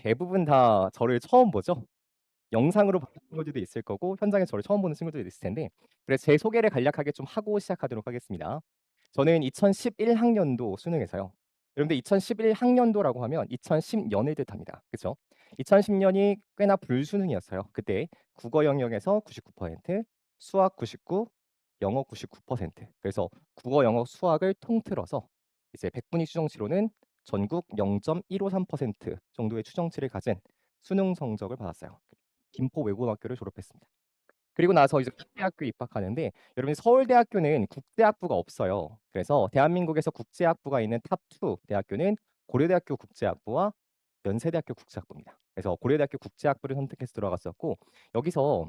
대부분 다 저를 처음 보죠. 영상으로 봤던 친구들도 있을 거고 현장에서 저를 처음 보는 친구들도 있을 텐데 그래서 제 소개를 간략하게 좀 하고 시작하도록 하겠습니다. 저는 2011 학년도 수능에서요. 여러분들 2011 학년도라고 하면 2010 년을 뜻합니다. 그죠? 2010 년이 꽤나 불수능이었어요. 그때 국어 영역에서 99%, 수학 99, 영어 99%. 그래서 국어, 영어, 수학을 통틀어서 이제 100분위 추정치로는 전국 0.153% 정도의 추정치를 가진 수능 성적을 받았어요. 김포 외고등학교를 졸업했습니다. 그리고 나서 이제 국제학교에 입학하는데 여러분 서울대학교는 국제학부가 없어요. 그래서 대한민국에서 국제학부가 있는 탑2 대학교는 고려대학교 국제학부와 연세대학교 국제학부입니다. 그래서 고려대학교 국제학부를 선택해서 들어갔었고 여기서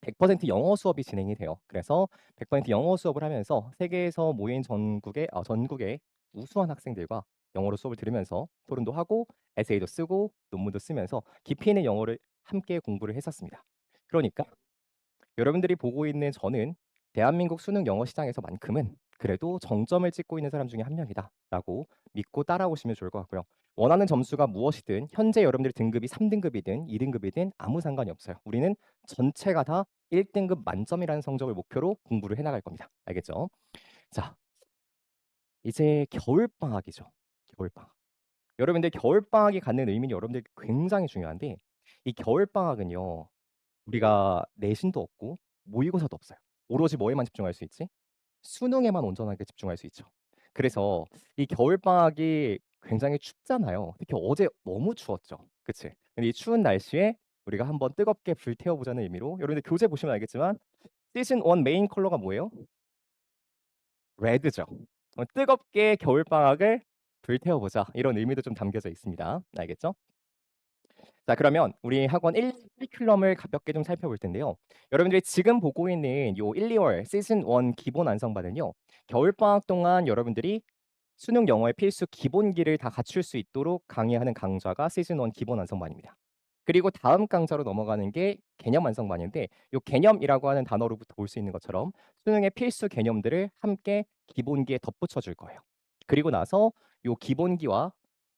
100% 영어 수업이 진행이 돼요. 그래서 100% 영어 수업을 하면서 세계에서 모인 전국의 아 전국의 우수한 학생들과 영어로 수업을 들으면서 토론도 하고 에세이도 쓰고 논문도 쓰면서 깊이 있는 영어를 함께 공부를 했었습니다. 그러니까 여러분들이 보고 있는 저는 대한민국 수능 영어 시장에서만큼은 그래도 정점을 찍고 있는 사람 중에 한 명이다 라고 믿고 따라오시면 좋을 것 같고요. 원하는 점수가 무엇이든 현재 여러분들의 등급이 3등급이든 2등급이든 아무 상관이 없어요. 우리는 전체가 다 1등급 만점이라는 성적을 목표로 공부를 해 나갈 겁니다. 알겠죠? 자. 이제 겨울방학이죠. 겨울방학. 여러분들 겨울방학이 갖는 의미는 여러분들 굉장히 중요한데 이 겨울방학은요. 우리가 내신도 없고 모의고사도 없어요. 오로지 뭐에만 집중할 수 있지? 수능에만 온전하게 집중할 수 있죠. 그래서 이 겨울방학이 굉장히 춥잖아요. 특히 어제 너무 추웠죠. 그치? 근데 이 추운 날씨에 우리가 한번 뜨겁게 불태워 보자는 의미로 여러분들 교재 보시면 알겠지만 시즌 1 메인 컬러가 뭐예요? 레드죠. 어 '뜨겁게 겨울방학을 불태워 보자.' 이런 의미도 좀 담겨져 있습니다. 알겠죠? 자 그러면 우리 학원 1 커리큘럼을 가볍게 좀 살펴볼 텐데요. 여러분들이 지금 보고 있는 요 1-2월 시즌 1 기본 완성반은요. 겨울방학 동안 여러분들이 수능 영어의 필수 기본기를 다 갖출 수 있도록 강의하는 강좌가 시즌 1 기본 완성반입니다. 그리고 다음 강좌로 넘어가는 게 개념 완성 반인데 요 개념이라고 하는 단어로부터 볼 수 있는 것처럼 수능의 필수 개념들을 함께 기본기에 덧붙여 줄 거예요. 그리고 나서 요 기본기와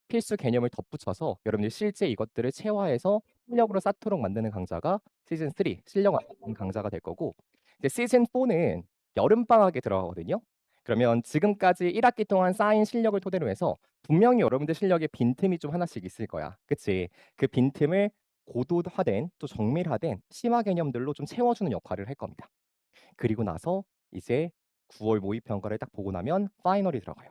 필수 개념을 덧붙여서 여러분들이 실제 이것들을 체화해서 실력으로 쌓도록 만드는 강좌가 시즌 3 실력 완성 강좌가 될 거고 이제 시즌 4는 여름 방학에 들어가거든요. 그러면 지금까지 1 학기 동안 쌓인 실력을 토대로 해서 분명히 여러분들 실력에 빈틈이 좀 하나씩 있을 거야. 그치? 그 빈틈을 고도화된 또 정밀화된 심화 개념들로 좀 채워 주는 역할을 할 겁니다. 그리고 나서 이제 9월 모의 평가를 딱 보고 나면 파이널이 들어가요.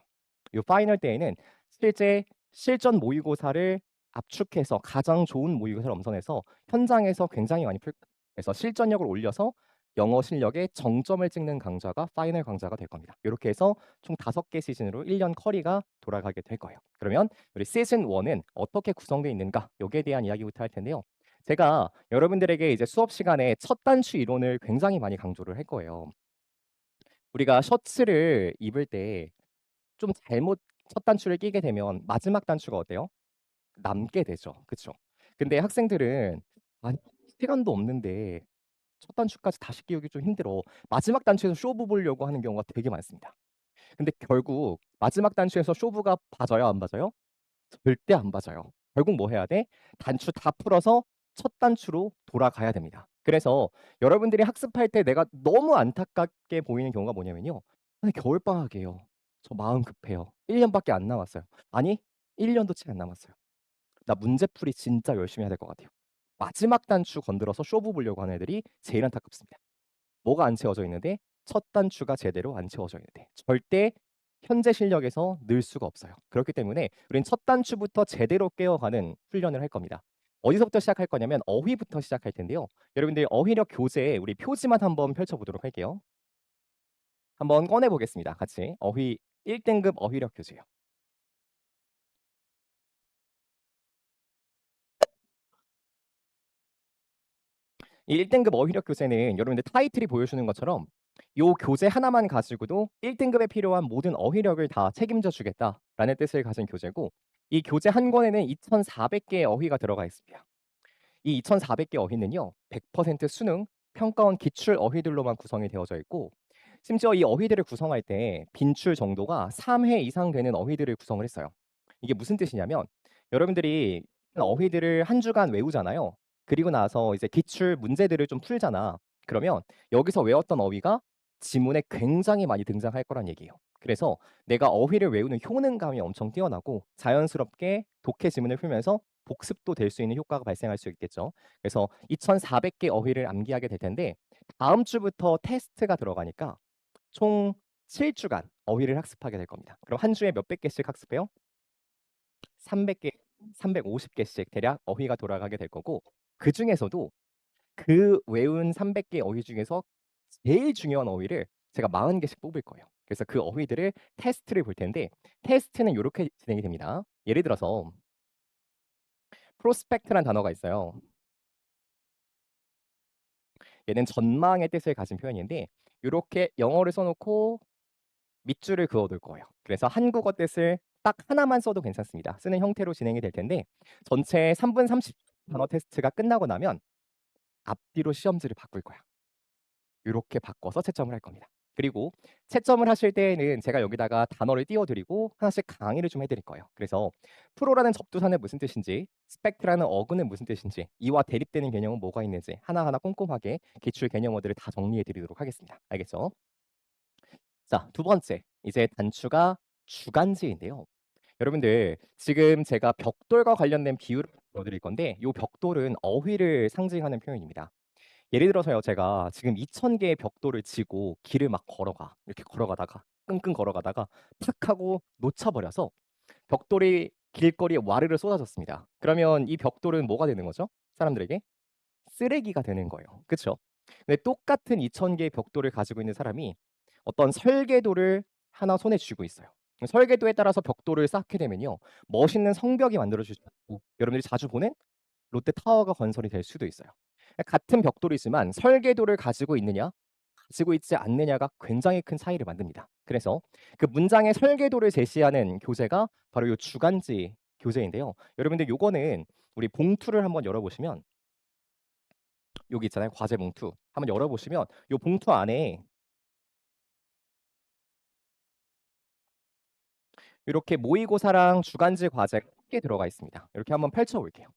요 파이널 때에는 실제 실전 모의고사를 압축해서 가장 좋은 모의고사를 엄선해서 현장에서 굉장히 많이 풀 그래서 실전력을 올려서 영어 실력의 정점을 찍는 강좌가 파이널 강좌가 될 겁니다. 요렇게 해서 총 5개 시즌으로 1년 커리가 돌아가게 될 거예요. 그러면 우리 시즌 1은 어떻게 구성되어 있는가 요기에 대한 이야기부터 할 텐데요. 제가 여러분들에게 이제 수업 시간에 첫 단추 이론을 굉장히 많이 강조를 할 거예요. 우리가 셔츠를 입을 때 좀 잘못 첫 단추를 끼게 되면 마지막 단추가 어때요? 남게 되죠. 그쵸? 근데 학생들은 '아니 시간도 없는데 첫 단추까지 다시 끼우기 좀 힘들어.' 마지막 단추에서 쇼부 보려고 하는 경우가 되게 많습니다. 근데 결국 마지막 단추에서 쇼부가 봐져요, 안 봐져요? 절대 안 봐져요. 결국 뭐 해야 돼? 단추 다 풀어서 첫 단추로 돌아가야 됩니다. 그래서 여러분들이 학습할 때 내가 너무 안타깝게 보이는 경우가 뭐냐면요. '겨울방학이에요. 저 마음 급해요. 1 년밖에 안 남았어요.' 아니 1 년도 채 안 남았어요. 나 문제풀이 진짜 열심히 해야 될 것 같아요. 마지막 단추 건드려서 쇼부 보려고 하는 애들이 제일 안타깝습니다. 뭐가 안 채워져 있는데 첫 단추가 제대로 안 채워져 있는데 절대 현재 실력에서 늘 수가 없어요. 그렇기 때문에 우리는 첫 단추부터 제대로 깨어가는 훈련을 할 겁니다. 어디서부터 시작할 거냐면 어휘부터 시작할 텐데요. 여러분들 어휘력 교재에 우리 표지만 한번 펼쳐 보도록 할게요. 한번 꺼내 보겠습니다. 같이. 어휘 1 등급 어휘력 교재요. 이 1 등급 어휘력 교재는 여러분들 타이틀이 보여주는 것처럼 요 교재 하나만 가지고도 1 등급에 필요한 모든 어휘력을 다 책임져 주겠다라는 뜻을 가진 교재고 이 교재 한 권에는 2,400 개의 어휘가 들어가 있습니다. 이 2,400개 어휘는요. 100% 수능 평가원 기출 어휘들로만 구성이 되어져 있고 심지어 이 어휘들을 구성할 때 빈출 정도가 3회 이상 되는 어휘들을 구성을 했어요. 이게 무슨 뜻이냐면 여러분들이 어휘들을 한 주간 외우잖아요. 그리고 나서 이제 기출 문제들을 좀 풀잖아. 그러면 여기서 외웠던 어휘가 지문에 굉장히 많이 등장할 거란 얘기예요. 그래서 내가 어휘를 외우는 효능감이 엄청 뛰어나고 자연스럽게 독해 지문을 풀면서 복습도 될 수 있는 효과가 발생할 수 있겠죠. 그래서 2,400개 어휘를 암기하게 될 텐데 다음 주부터 테스트가 들어가니까 총 7주간 어휘를 학습하게 될 겁니다. 그럼 한 주에 몇백 개씩 학습해요? 300개, 350개씩 대략 어휘가 돌아가게 될 거고 그중에서도 그 외운 300개 어휘 중에서 제일 중요한 어휘를 제가 40개씩 뽑을 거예요. 그래서 그 어휘들을 테스트를 볼 텐데 테스트는 요렇게 진행이 됩니다. 예를 들어서 프로스펙트란 단어가 있어요. 얘는 전망의 뜻을 가진 표현인데 요렇게 영어를 써 놓고 밑줄을 그어 둘 거예요. 그래서 한국어 뜻을 딱 하나만 써도 괜찮습니다. 쓰는 형태로 진행이 될 텐데 전체 3분 30 단어 테스트가 끝나고 나면 앞뒤로 시험지를 바꿀 거야. 요렇게 바꿔서 채점을 할 겁니다. 그리고 채점을 하실 때에는 제가 여기다가 단어를 띄워 드리고 하나씩 강의를 좀 해 드릴 거예요. 그래서 프로라는 접두사는 무슨 뜻인지, 스펙트라는 어근은 무슨 뜻인지, 이와 대립되는 개념은 뭐가 있는지 하나하나 꼼꼼하게 기출 개념어들을 다 정리해 드리도록 하겠습니다. 알겠죠? 자, 두 번째. 이제 단추가 주간지인데요. 여러분들 지금 제가 벽돌과 관련된 비유를 보여 드릴 건데 요 벽돌은 어휘를 상징하는 표현입니다. 예를 들어서요. 제가 지금 2,000 개의 벽돌을 지고 길을 막 걸어가. 이렇게 걸어가다가 끙끙 걸어가다가 탁 하고 놓쳐 버려서 벽돌이 길거리에 와르르 쏟아졌습니다. 그러면 이 벽돌은 뭐가 되는 거죠? 사람들에게 쓰레기가 되는 거예요. 그쵸? 근데 똑같은 2,000 개의 벽돌을 가지고 있는 사람이 어떤 설계도를 하나 손에 쥐고 있어요. 설계도에 따라서 벽돌을 쌓게 되면요. 멋있는 성벽이 만들어지고 여러분들이 자주 보는 롯데타워가 건설이 될 수도 있어요. 같은 벽돌이지만 설계도를 가지고 있느냐 가지고 있지 않느냐가 굉장히 큰 차이를 만듭니다. 그래서 그 문장의 설계도를 제시하는 교재가 바로 요 주간지 교재인데요. 여러분들 요거는 우리 봉투를 한번 열어 보시면 여기 있잖아요. 과제 봉투. 한번 열어 보시면 요 봉투 안에 이렇게 모의고사랑 주간지 과제가 함께 들어가 있습니다. 이렇게 한번 펼쳐 볼게요.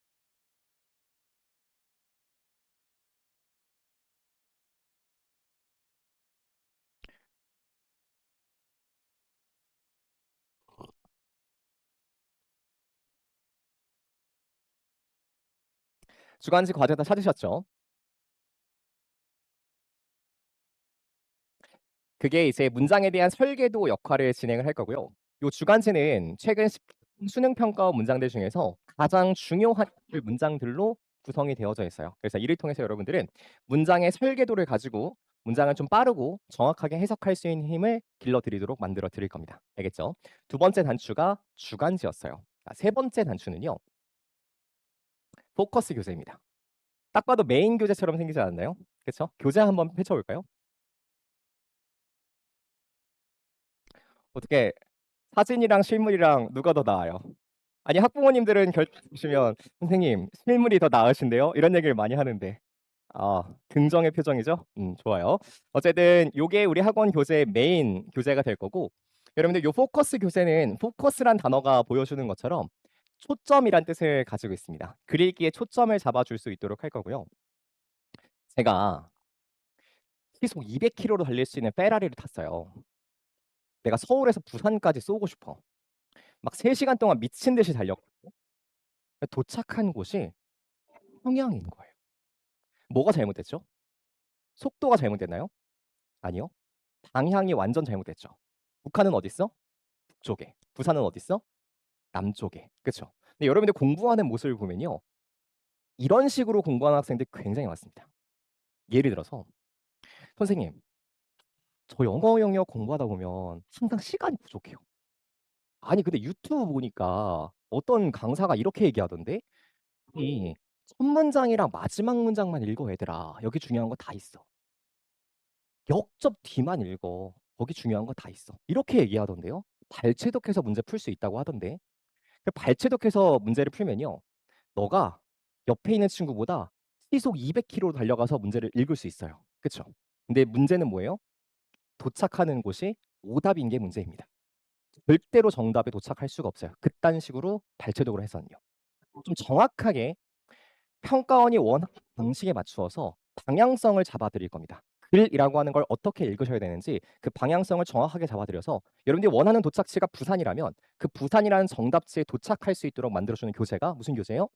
주간지 과제 다 찾으셨죠? 그게 이제 문장에 대한 설계도 역할을 진행을 할 거고요. 요 주간지는 최근 시 수능 평가 문장들 중에서 가장 중요한 문장들로 구성이 되어져 있어요. 그래서 이를 통해서 여러분들은 문장의 설계도를 가지고 문장을 좀 빠르고 정확하게 해석할 수 있는 힘을 길러 드리도록 만들어 드릴 겁니다. 알겠죠? 두 번째 단추가 주간지였어요. 자, 세 번째 단추는요. 포커스 교재입니다. 딱 봐도 메인 교재처럼 생기지 않았나요? 그쵸? 교재 한번 펼쳐 볼까요? 어떻게 사진이랑 실물이랑 누가 더 나아요? 아니 학부모님들은 결 보시면 "선생님 실물이 더 나으신데요?" 이런 얘기를 많이 하는데 아 긍정의 표정이죠? 음 좋아요. 어쨌든 요게 우리 학원 교재의 메인 교재가 될 거고 여러분들 요 포커스 교재는 포커스란 단어가 보여주는 것처럼 초점이란 뜻을 가지고 있습니다. 글 읽기에 초점을 잡아줄 수 있도록 할 거고요. 제가 시속 200km로 달릴 수 있는 페라리를 탔어요. 내가 서울에서 부산까지 쏘고 싶어. 막 3 시간 동안 미친 듯이 달렸거든요. 도착한 곳이 평양인 거예요. 뭐가 잘못됐죠? 속도가 잘못됐나요? 아니요. 방향이 완전 잘못됐죠. 북한은 어딨어? 북쪽에. 부산은 어딨어? 남쪽에. 그쵸? 근데 여러분들 공부하는 모습을 보면요. 이런 식으로 공부하는 학생들 굉장히 많습니다. 예를 들어서 "선생님 저 영어 영역 공부하다 보면 항상 시간이 부족해요." 아니 근데 유튜브 보니까 어떤 강사가 이렇게 얘기하던데 "이 첫 문장이랑 마지막 문장만 읽어 얘들아. 여기 중요한 거 다 있어." "역접 뒤만 읽어. 거기 중요한 거 다 있어." 이렇게 얘기하던데요. 발췌독해서 문제 풀 수 있다고 하던데. 그 발췌독해서 문제를 풀면요. 너가 옆에 있는 친구보다 시속 200km로 달려가서 문제를 읽을 수 있어요. 그쵸? 근데 문제는 뭐예요? 도착하는 곳이 오답인 게 문제입니다. 절대로 정답에 도착할 수가 없어요. 그딴 식으로 발췌독을 해서는요. 좀 정확하게 평가원이 원하는 방식에 맞추어서 방향성을 잡아 드릴 겁니다. 글이라고 하는 걸 어떻게 읽으셔야 되는지 그 방향성을 정확하게 잡아 드려서 여러분들이 원하는 도착지가 부산이라면 그 부산이라는 정답지에 도착할 수 있도록 만들어 주는 교재가 무슨 교재예요?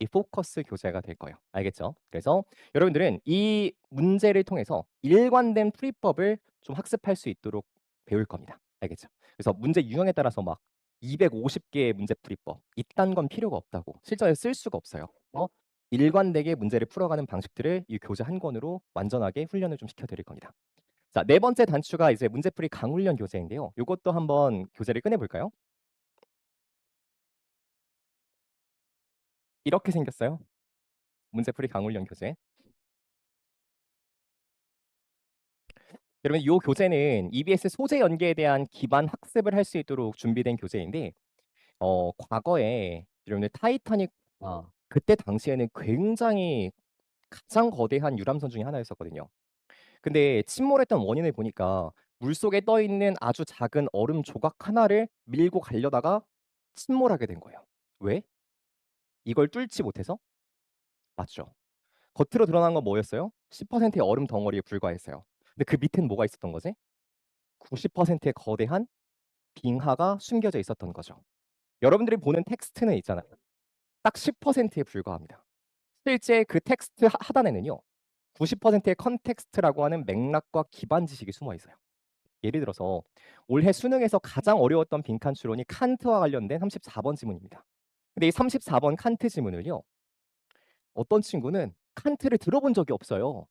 이 포커스 교재가 될 거예요. 알겠죠? 그래서 여러분들은 이 문제를 통해서 일관된 풀이법을 좀 학습할 수 있도록 배울 겁니다. 알겠죠? 그래서 문제 유형에 따라서 막 250 개의 문제 풀이법 이딴 건 필요가 없다고. 실전에 쓸 수가 없어요. 어? 일관되게 문제를 풀어가는 방식들을 이 교재 한 권으로 완전하게 훈련을 좀 시켜 드릴 겁니다. 자, 네 번째 단추가 이제 문제풀이 강훈련 교재인데요. 요것도 한번 교재를 꺼내 볼까요? 이렇게 생겼어요. 문제풀이 강훈련 교재. 여러분 요 교재는 EBS 소재 연계에 대한 기반 학습을 할 수 있도록 준비된 교재인데 어 과거에 여러분들 타이타닉 아 그때 당시에는 굉장히 가장 거대한 유람선 중에 하나였었거든요. 근데 침몰했던 원인을 보니까 물속에 떠 있는 아주 작은 얼음 조각 하나를 밀고 가려다가 침몰하게 된 거예요. 왜? 이걸 뚫지 못해서? 맞죠. 겉으로 드러난 건 뭐였어요? 10%의 얼음 덩어리에 불과했어요. 근데 그 밑에는 뭐가 있었던 거지? 90%의 거대한 빙하가 숨겨져 있었던 거죠. 여러분들이 보는 텍스트는 있잖아요. 딱 10%에 불과합니다. 실제 그 텍스트 하 하단에는요. 90%의 컨텍스트라고 하는 맥락과 기반 지식이 숨어 있어요. 예를 들어서 올해 수능에서 가장 어려웠던 빈칸 추론이 칸트와 관련된 34번 지문입니다. 근데 이 34번 칸트 지문을요. 어떤 친구는 칸트를 들어본 적이 없어요.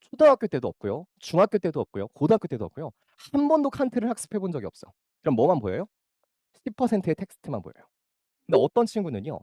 초등학교 때도 없고요. 중학교 때도 없고요. 고등학교 때도 없고요. 한 번도 칸트를 학습해 본 적이 없어. 그럼 뭐만 보여요? 10%의 텍스트만 보여요. 근데 어떤 친구는요.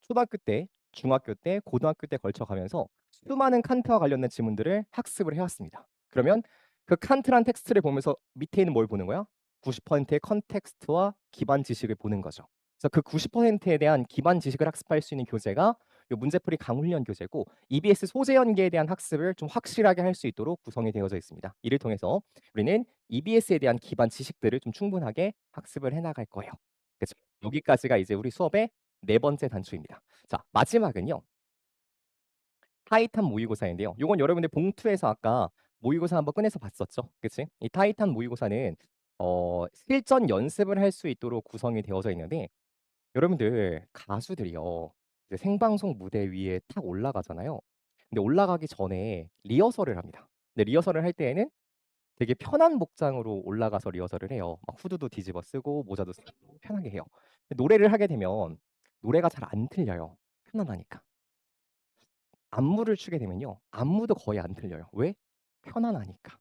초등학교 때, 중학교 때, 고등학교 때 걸쳐 가면서 수많은 칸트와 관련된 지문들을 학습을 해 왔습니다. 그러면 그 칸트란 텍스트를 보면서 밑에 있는 뭘 보는 거야? 90%의 컨텍스트와 기반 지식을 보는 거죠. 그래서 그 90%에 대한 기반 지식을 학습할 수 있는 교재가 요 문제풀이 강훈련 교재고 EBS 소재 연계에 대한 학습을 좀 확실하게 할 수 있도록 구성이 되어져 있습니다. 이를 통해서 우리는 EBS에 대한 기반 지식들을 좀 충분하게 학습을 해 나갈 거예요. 그죠? 여기까지가 이제 우리 수업의 네 번째 단추입니다. 자, 마지막은요. 타이탄 모의고사인데요. 요건 여러분들 봉투에서 아까 모의고사 한번 꺼내서 봤었죠. 그치? 이 타이탄 모의고사는 어 실전 연습을 할 수 있도록 구성이 되어져 있는데 여러분들 가수들이요. 이제 생방송 무대 위에 탁 올라가잖아요. 근데 올라가기 전에 리허설을 합니다. 근데 리허설을 할 때에는 되게 편한 복장으로 올라가서 리허설을 해요. 막 후드도 뒤집어 쓰고 모자도 쓰고 편하게 해요. 근데 노래를 하게 되면 노래가 잘 안 틀려요. 편안하니까. 안무를 추게 되면요. 안무도 거의 안 틀려요. 왜? 편안하니까.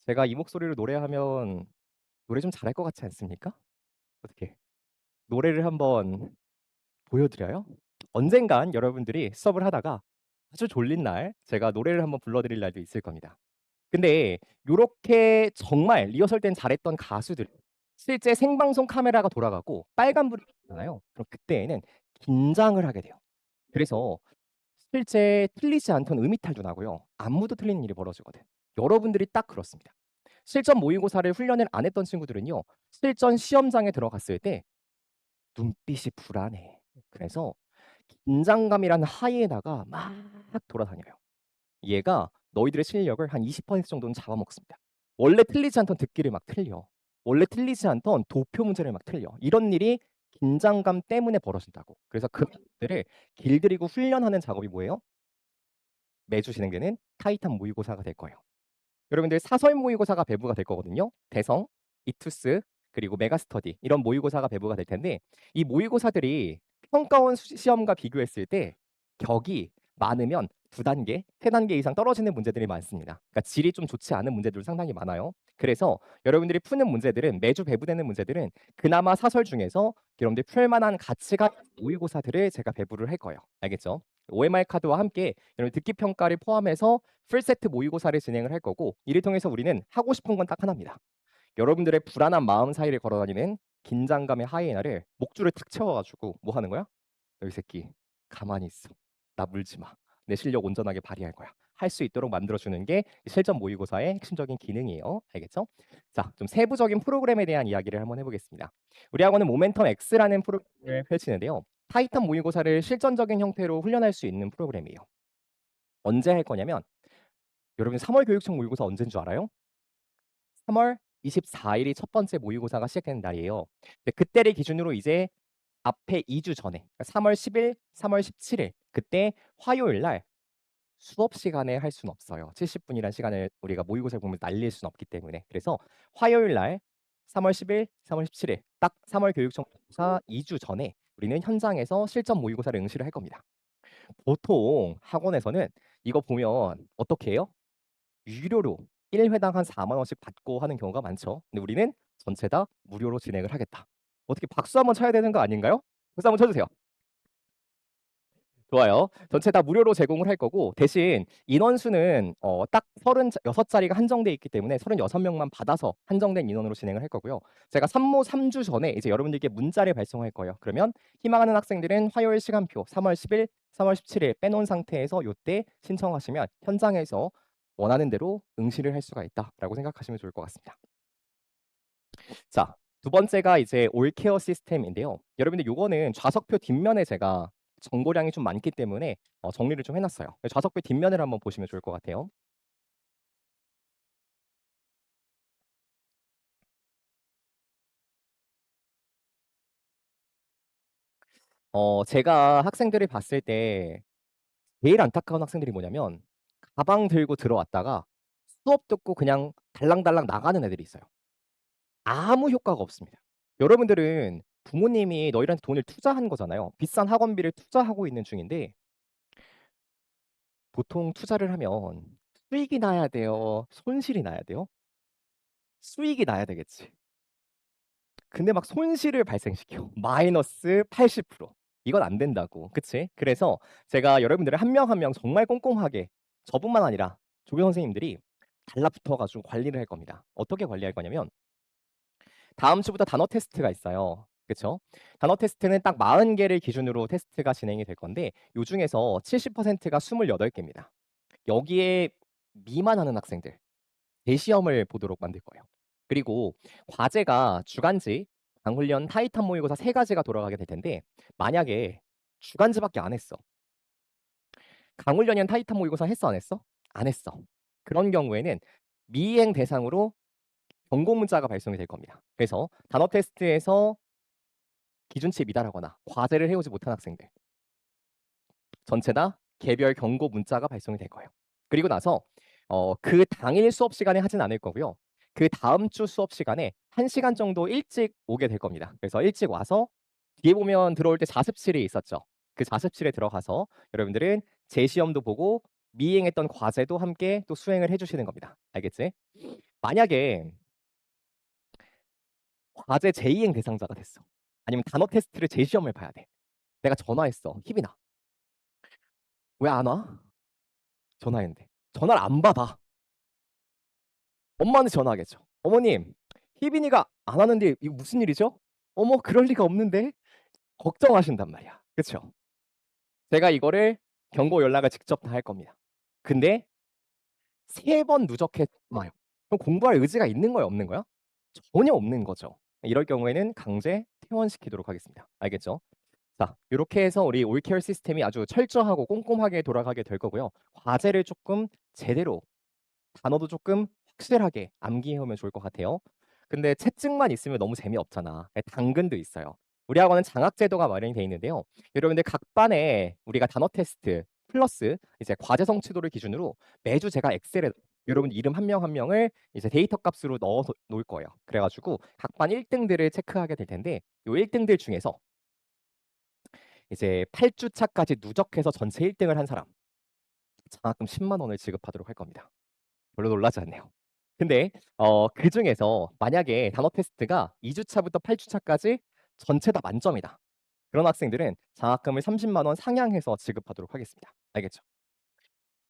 제가 이 목소리로 노래하면 노래 좀 잘할 것 같지 않습니까? 어떻게 노래를 한번 보여 드려요? 언젠간 여러분들이 수업을 하다가 아주 졸린 날 제가 노래를 한번 불러 드릴 날도 있을 겁니다. 근데 요렇게 정말 리허설 땐 잘했던 가수들 실제 생방송 카메라가 돌아가고 빨간불이 잖아요 그럼 그때에는 긴장을 하게 돼요. 그래서 실제 틀리지 않던 음이탈도 나고요. 안무도 틀리는 일이 벌어지거든. 여러분들이 딱 그렇습니다. 실전 모의고사를 훈련을 안 했던 친구들은요. 실전 시험장에 들어갔을 때 눈빛이 불안해. 그래서 긴장감이라는 하이에나가 막 돌아다녀요. 얘가 너희들의 실력을 한 20% 정도는 잡아먹습니다. 원래 틀리지 않던 듣기를 막 틀려. 원래 틀리지 않던 도표 문제를 막 틀려. 이런 일이 긴장감 때문에 벌어진다고. 그래서 그들을 길들이고 훈련하는 작업이 뭐예요? 매주 진행되는 타이탄 모의고사가 될 거예요. 여러분들 사설 모의고사가 배부가 될 거거든요. 대성, 이투스, 그리고 메가스터디 이런 모의고사가 배부가 될 텐데 이 모의고사들이 평가원 수 시험과 비교했을 때 격이 많으면 두 단계, 세 단계 이상 떨어지는 문제들이 많습니다. 그러니까 질이 좀 좋지 않은 문제들도 상당히 많아요. 그래서 여러분들이 푸는 문제들은 매주 배부되는 문제들은 그나마 사설 중에서 여러분들이 풀 만한 가치가 모의고사들을 제가 배부를 할 거예요. 알겠죠? OMR 카드와 함께 여러분 듣기 평가를 포함해서 풀세트 모의고사를 진행을 할 거고 이를 통해서 우리는 하고 싶은 건 딱 하나입니다. 여러분들의 불안한 마음 사이를 걸어 다니는 긴장감의 하이에나를 목줄을 탁 채워 가지고 뭐 하는 거야? "너 이 새끼 가만히 있어. 나 물지 마." 내 실력 온전하게 발휘할 거야. 할 수 있도록 만들어 주는 게 실전 모의고사의 핵심적인 기능이에요. 알겠죠? 자, 좀 세부적인 프로그램에 대한 이야기를 한번 해 보겠습니다. 우리 학원은 모멘텀 X라는 프로그램을 펼치는데요. 타이탄 모의고사를 실전적인 형태로 훈련할 수 있는 프로그램이에요. 언제 할 거냐면 여러분 3월 교육청 모의고사 언제인 줄 알아요? 3월 24일이 첫 번째 모의고사가 시작되는 날이에요. 그때를 기준으로 이제 앞에 2주 전에 3월 10일, 3월 17일 그때 화요일 날 수업 시간에 할 수는 없어요. 70분이란 시간을 우리가 모의고사를 보면 날릴 수는 없기 때문에. 그래서 화요일 날 3월 10일, 3월 17일 딱 3월 교육청 모의고사 2주 전에 우리는 현장에서 실전 모의고사를 응시를 할 겁니다. 보통 학원에서는 이거 보면 어떻게 해요? 유료로 1회당 한 4만 원씩 받고 하는 경우가 많죠. 근데 우리는 전체 다 무료로 진행을 하겠다. 어떻게 박수 한번 쳐야 되는 거 아닌가요? 박수 한번 쳐 주세요. 좋아요. 전체 다 무료로 제공을 할 거고 대신 인원수는 어 딱 36 자리가 한정돼 있기 때문에 36 명만 받아서 한정된 인원으로 진행을 할 거고요. 제가 산모 3주 전에 이제 여러분들께 문자를 발송할 거예요. 그러면 희망하는 학생들은 화요일 시간표 3월 10일, 3월 17일 빼놓은 상태에서 요때 신청하시면 현장에서 원하는 대로 응시를 할 수가 있다라고 생각하시면 좋을 것 같습니다. 자, 두 번째가 이제 올케어 시스템인데요. 여러분들 요거는 좌석표 뒷면에 제가 정보량이 좀 많기 때문에 어 정리를 좀 해 놨어요. 좌석표 뒷면을 한번 보시면 좋을 것 같아요. 어 제가 학생들을 봤을 때 제일 안타까운 학생들이 뭐냐면 가방 들고 들어왔다가 수업 듣고 그냥 달랑달랑 나가는 애들이 있어요. 아무 효과가 없습니다. 여러분들은 부모님이 너희한테 돈을 투자한 거잖아요. 비싼 학원비를 투자하고 있는 중인데 보통 투자를 하면 수익이 나야 돼요? 손실이 나야 돼요? 수익이 나야 되겠지. 근데 막 손실을 발생시켜. 마이너스 80%. 이건 안 된다고. 그치? 그래서 제가 여러분들을 한 명 한 명 정말 꼼꼼하게 저뿐만 아니라 조교 선생님들이 달라붙어 가지고 관리를 할 겁니다. 어떻게 관리할 거냐면 다음 주부터 단어 테스트가 있어요. 그쵸? 단어 테스트는 딱 40개를 기준으로 테스트가 진행이 될 건데 요 중에서 70%가 28개입니다. 여기에 미만하는 학생들 대시험을 보도록 만들 거예요. 그리고 과제가 주간지, 강훈련, 타이탄 모의고사 세 가지가 돌아가게 될 텐데 만약에 주간지밖에 안 했어. 강훈련이랑 타이탄 모의고사 했어 안 했어? 안 했어. 그런 경우에는 미행 대상으로 경고 문자가 발송이 될 겁니다. 그래서 단어 테스트에서 기준치에 미달하거나 과제를 해오지 못한 학생들 전체 다 개별 경고 문자가 발송이 될 거예요. 그리고 나서 어 그 당일 수업 시간에 하진 않을 거고요. 그 다음 주 수업 시간에 1 시간 정도 일찍 오게 될 겁니다. 그래서 일찍 와서 뒤에 보면 들어올 때 자습실이 있었죠. 그 자습실에 들어가서 여러분들은 재시험도 보고 미행했던 과제도 함께 또 수행을 해 주시는 겁니다. 알겠지? 만약에 과제 재이행 대상자가 됐어. 아니면 단어 테스트를 재시험을 봐야 돼. 내가 전화했어. 희빈아. 왜안 와? 전화했는데. 전화를 안 받아. 엄마한테 전화하겠죠. 어머님, 희빈이가 안 하는데 이거 무슨 일이죠? 어머, 그럴 리가 없는데. 걱정하신단 말이야. 그쵸? 제가 이거를 경고 연락을 직접 다 할 겁니다. 근데 3번 누적해 와요. 그럼 공부할 의지가 있는 거야, 없는 거야? 전혀 없는 거죠. 이럴 경우에는 강제 퇴원시키도록 하겠습니다. 알겠죠? 자, 요렇게 해서 우리 올케어 시스템이 아주 철저하고 꼼꼼하게 돌아가게 될 거고요. 과제를 쪼끔 제대로 단어도 쪼끔 확실하게 암기해 오면 좋을 것 같아요. 근데 채증만 있으면 너무 재미없잖아. 예 당근도 있어요. 우리 학원은 장학 제도가 마련이 돼 있는데요. 여러분들 각 반에 우리가 단어 테스트 플러스 이제 과제 성취도를 기준으로 매주 제가 엑셀에 여러분 이름 한 명한 명을 이제 데이터 값으로 넣어서 놓을 거예요. 그래 가지고 각 반 1 등들을 체크하게 될 텐데 요1 등들 중에서 이제 8 주 차까지 누적해서 전체 1 등을 한 사람 장학금 10만 원을 지급하도록 할 겁니다. 별로 놀라지 않네요. 근데 어 그 중에서 만약에 단어 테스트가 2 주차부터 8 주차까지 전체 다 만점이다. 그런 학생들은 장학금을 30만 원 상향해서 지급하도록 하겠습니다. 알겠죠?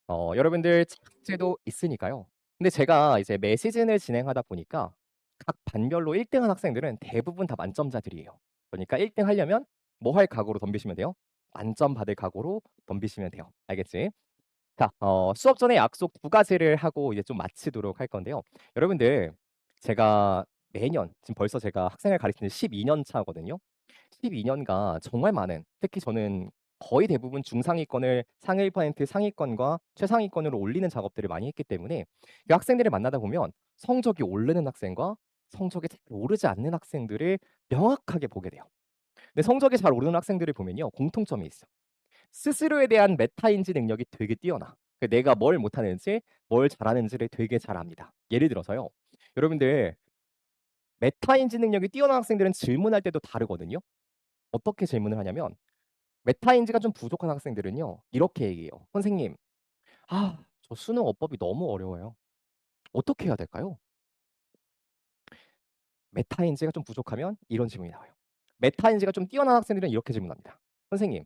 어 여러분들 장학제도 있으니까요. 근데 제가 이제 매 시즌을 진행하다 보니까 각 반별로 1 등한 학생들은 대부분 다 만점자들이에요. 그러니까 1등 하려면 뭐 할 각오로 덤비시면 돼요? 만점 받을 각오로 덤비시면 돼요. 알겠지? 자 어 수업 전에 약속 2 가지를 하고 이제 좀 마치도록 할 건데요. 여러분들 제가 매년 지금 벌써 제가 학생을 가르치는 12년 차거든요. 12 년간 정말 많은 특히 저는 거의 대부분 중상위권을 상위 1% 상위권과 최상위권으로 올리는 작업들을 많이 했기 때문에 이 학생들을 만나다 보면 성적이 오르는 학생과 성적이 잘 오르지 않는 학생들을 명확하게 보게 돼요. 근데 성적이 잘 오르는 학생들을 보면요. 공통점이 있어. 스스로에 대한 메타 인지 능력이 되게 뛰어나. 그 내가 뭘 못하는지 뭘 잘하는지를 되게 잘 압니다. 예를 들어서요. 여러분들 메타 인지 능력이 뛰어난 학생들은 질문할 때도 다르거든요. 어떻게 질문을 하냐면 메타 인지가 좀 부족한 학생들은요. 이렇게 얘기해요. "선생님, 아 저 수능 어법이 너무 어려워요. 어떻게 해야 될까요?" 메타 인지가 좀 부족하면 이런 질문이 나와요. 메타 인지가 좀 뛰어난 학생들은 이렇게 질문합니다. "선생님,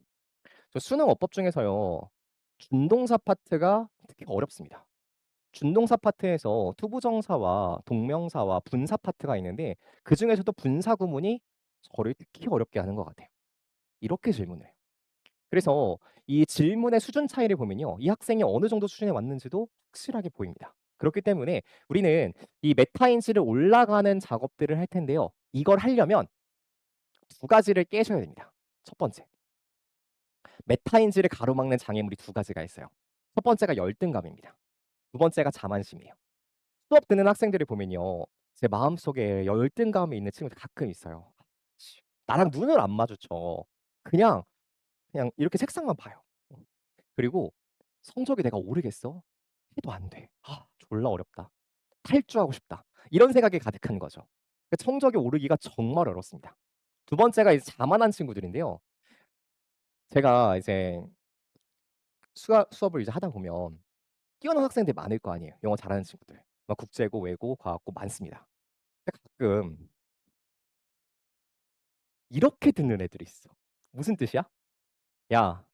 저 수능 어법 중에서요. 준동사 파트가 특히 어렵습니다. 준동사 파트에서 투부정사와 동명사와 분사 파트가 있는데 그 중에서도 분사 구문이 저를 특히 어렵게 하는 것 같아요." 이렇게 질문을 해요. 그래서 이 질문의 수준 차이를 보면요. 이 학생이 어느 정도 수준에 왔는지도 확실하게 보입니다. 그렇기 때문에 우리는 이 메타 인지를 올라가는 작업들을 할 텐데요. 이걸 하려면 2 가지를 깨셔야 됩니다. 첫 번째. 메타 인지를 가로막는 장애물이 2 가지가 있어요. 첫 번째가 열등감입니다. 두 번째가 자만심이에요. 수업 듣는 학생들을 보면요. 제 마음속에 열등감이 있는 친구들 가끔 있어요. 씨 나랑 눈을 안 마주쳐. 그냥, 그냥 이렇게 책상만 봐요. 어. 그리고 '성적이 내가 오르겠어?' 해도 안 돼. '아 졸라 어렵다. 탈주하고 싶다.' 이런 생각이 가득한 거죠. 그 성적이 오르기가 정말 어렵습니다. 두 번째가 이제 자만한 친구들인데요. 제가 이제 수학 수업을 이제 하다 보면 뛰어난 학생들이 많을 거 아니에요, 영어 잘하는 친구들. 막 국제고, 외고, 과학고 많습니다. 가끔 이렇게 듣는 애들이 있어. "무슨 뜻이야? 야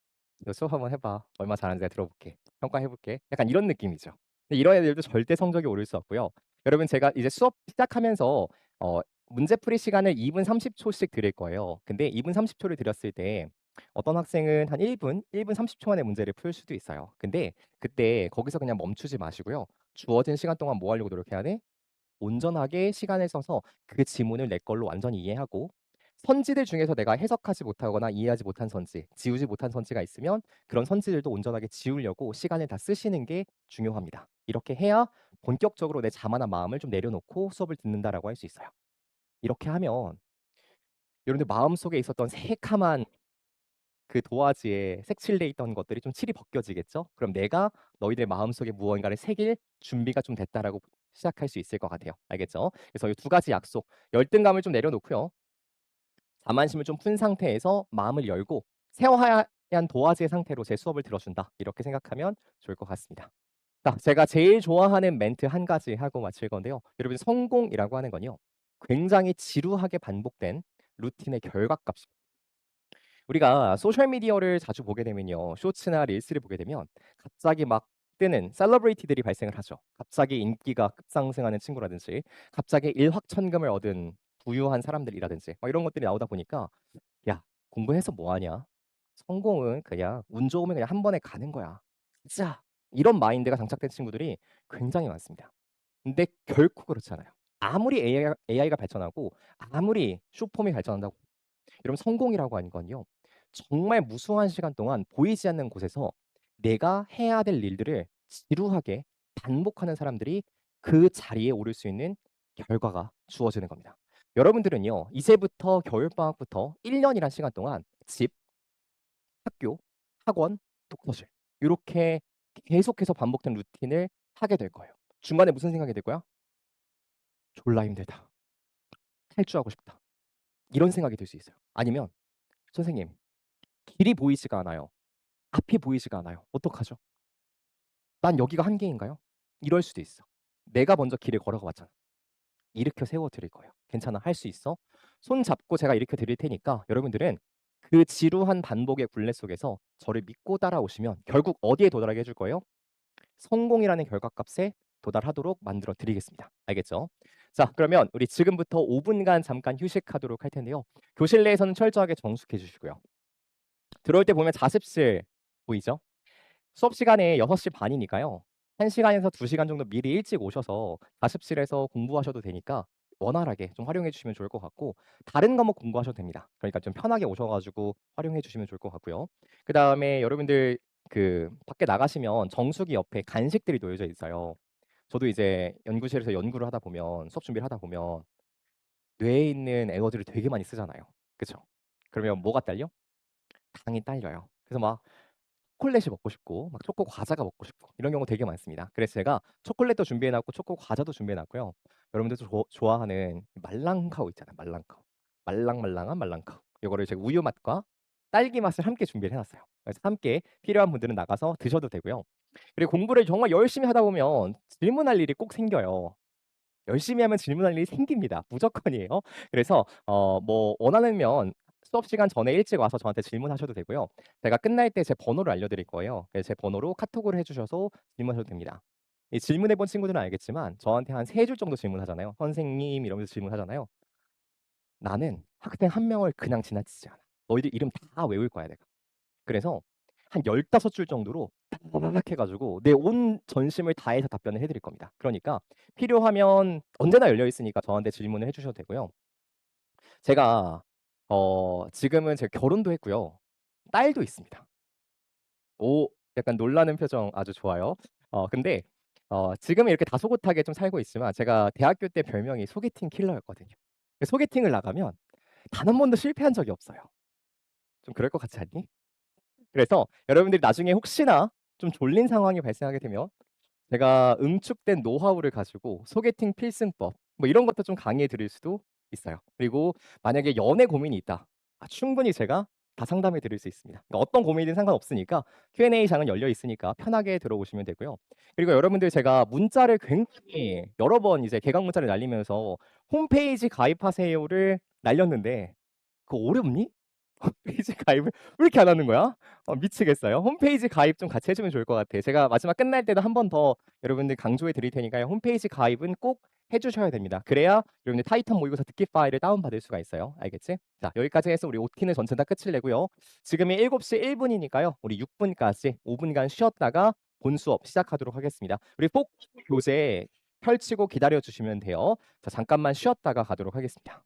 너 수업 한번 해 봐. 얼마나 잘하는지 내가 들어볼게. 평가해 볼게." 약간 이런 느낌이죠. 근데 이런 애들도 절대 성적이 오를 수 없고요. 여러분 제가 이제 수업 시작하면서 어 문제풀이 시간을 2분 30 초씩 드릴 거예요. 근데 2분 30 초를 드렸을 때 어떤 학생은 한 1 분, 1 분 30 초 만에 문제를 풀 수도 있어요. 근데 그때 거기서 그냥 멈추지 마시고요. 주어진 시간 동안 뭐 하려고 노력해야 돼? 온전하게 시간을 써서 그 지문을 내 걸로 완전히 이해하고 선지들 중에서 내가 해석하지 못하거나 이해하지 못한 선지, 지우지 못한 선지가 있으면 그런 선지들도 온전하게 지우려고 시간을 다 쓰시는 게 중요합니다. 이렇게 해야 본격적으로 내 자만한 마음을 좀 내려놓고 수업을 듣는다라고 할 수 있어요. 이렇게 하면 여러분들 마음속에 있었던 새카만 그 도화지에 색칠돼 있던 것들이 좀 칠이 벗겨지겠죠? 그럼 '내가 너희들 마음속에 무언가를 새길 준비가 좀 됐다.'라고 시작할 수 있을 것 같아요. 알겠죠? 그래서 이2 가지 약속, 열등감을 좀 내려놓고요. 자만심을 좀 푼 상태에서 마음을 열고 '새하얀 도화지의 상태로 제 수업을 들어준다.' 이렇게 생각하면 좋을 것 같습니다. 자 제가 제일 좋아하는 멘트 1 가지 하고 마칠 건데요. 여러분 성공이라고 하는 건요. 굉장히 지루하게 반복된 루틴의 결과값이 우리가 소셜 미디어를 자주 보게 되면요. 쇼츠나 릴스를 보게 되면 갑자기 막 뜨는 셀러브리티들이 발생을 하죠. 갑자기 인기가 급상승하는 친구라든지 갑자기 일확천금을 얻은 부유한 사람들이라든지 막 이런 것들이 나오다 보니까 '야 공부해서 뭐 하냐? 성공은 그냥 운 좋으면 그냥 한 번에 가는 거야. 가자.' 이런 마인드가 장착된 친구들이 굉장히 많습니다. 근데 결코 그렇지 않아요. 아무리 AI AI가 발전하고 아무리 쇼폼이 발전한다고 여러분 성공이라고 하는 건요. 정말 무수한 시간 동안 보이지 않는 곳에서 내가 해야 될 일들을 지루하게 반복하는 사람들이 그 자리에 오를 수 있는 결과가 주어지는 겁니다. 여러분들은요. 이제부터 겨울방학부터 1 년이란 시간 동안 집 학교, 학원, 독서실 요렇게 계속해서 반복된 루틴을 하게 될 거예요. 중간에 무슨 생각이 들 거야? '졸라 힘들다. 탈주하고 싶다.' 이런 생각이 들 수 있어요. 아니면 '선생님 길이 보이지가 않아요. 앞이 보이지가 않아요. 어떡하죠?' '난 여기가 한계인가요?' 이럴 수도 있어. 내가 먼저 길을 걸어가 봤잖아. 일으켜 세워 드릴 거예요. "괜찮아. 할 수 있어. 손 잡고 제가 일으켜 드릴 테니까 여러분들은 그 지루한 반복의 굴레 속에서 저를 믿고 따라오시면 결국 어디에 도달하게 해줄 거예요? 성공이라는 결과값에 도달하도록 만들어 드리겠습니다." 알겠죠? 자 그러면 우리 지금부터 5 분간 잠깐 휴식하도록 할 텐데요. 교실 내에서는 철저하게 정숙해 주시고요. 들어올 때 보면 자습실 보이죠? 수업 시간에 6:30 이니까요. 1 시간에서 2 시간 정도 미리 일찍 오셔서 자습실에서 공부하셔도 되니까 원활하게 좀 활용해 주시면 좋을 것 같고 다른 과목 공부하셔도 됩니다. 그러니까 좀 편하게 오셔 가지고 활용해 주시면 좋을 것 같고요. 그 다음에 여러분들 그 밖에 나가시면 정수기 옆에 간식들이 놓여져 있어요. 저도 이제 연구실에서 연구를 하다 보면 수업 준비를 하다 보면 뇌에 있는 에너지를 되게 많이 쓰잖아요. 그쵸? 그러면 뭐가 딸려? 당이 딸려요. 그래서 막 초콜릿이 먹고 싶고 막 초코 과자가 먹고 싶고 이런 경우 되게 많습니다. 그래서 제가 초콜릿도 준비해 놨고 초코 과자도 준비해 놨고요. 여러분들도 조 좋아하는 말랑카우 있잖아요, 말랑카우. 말랑말랑한 말랑카우. 요거를 제가 우유 맛과 딸기 맛을 함께 준비를 해 놨어요. 그래서 함께 필요한 분들은 나가서 드셔도 되고요. 그리고 공부를 정말 열심히 하다 보면 질문할 일이 꼭 생겨요. 열심히 하면 질문할 일이 생깁니다. 무조건이에요. 그래서 어 뭐 원하면 수업 시간 전에 일찍 와서 저한테 질문하셔도 되고요. 제가 끝날 때 제 번호를 알려드릴 거예요. 그래서 제 번호로 카톡을 해 주셔서 질문하셔도 됩니다. 이 질문해 본 친구들은 알겠지만 저한테 한3줄 정도 질문하잖아요. "선생님." 이러면서 질문하잖아요. 나는 학생 1 명을 그냥 지나치지 않아. 너희들 이름 다 외울 거야 내가. 그래서 한 15줄 정도로 따다다닥 해 가지고 내 온 전심을 다해서 답변을 해 드릴 겁니다. 그러니까 필요하면 언제나 열려 있으니까 저한테 질문을 해 주셔도 되고요. 제가 어 지금은 제가 결혼도 했고요. 딸도 있습니다. 오 약간 놀라는 표정 아주 좋아요. 어 근데 어 지금은 이렇게 다소곳하게 좀 살고 있지만 제가 대학교 때 별명이 소개팅 킬러였거든요. 그 소개팅을 나가면 단1 번도 실패한 적이 없어요. 좀 그럴 것 같지 않니? 그래서 여러분들이 나중에 혹시나 좀 졸린 상황이 발생하게 되면 제가 응축된 노하우를 가지고 소개팅 필승법 뭐 이런 것도 좀 강의해 드릴 수도 있어요. 그리고 만약에 연애 고민이 있다. 아 충분히 제가 다 상담해 드릴 수 있습니다. 그러니까 어떤 고민이든 상관없으니까 Q&A 장은 열려 있으니까 편하게 들어오시면 되고요. 그리고 여러분들 제가 문자를 굉장히 여러 번 이제 개강 문자를 날리면서 "홈페이지 가입하세요."를 날렸는데 그거 어렵니? 홈페이지 가입을 왜 이렇게 안 하는 거야? 어 미치겠어요. 홈페이지 가입 좀 같이 해 주면 좋을 것 같아. 제가 마지막 끝날 때도 1번더 여러분들 강조해 드릴 테니까요. 홈페이지 가입은 꼭 해 주셔야 됩니다. 그래야 여러분들 타이탄 모의고사 듣기 파일을 다운받을 수가 있어요. 알겠지? 자 여기까지 해서 우리 OT는 전체 다 끝을 내고요. 지금이 7시 1 분이니까요. 우리 6 분까지 5 분간 쉬었다가 본 수업 시작하도록 하겠습니다. 우리 꼭 교재 펼치고 기다려 주시면 돼요. 자 잠깐만 쉬었다가 가도록 하겠습니다.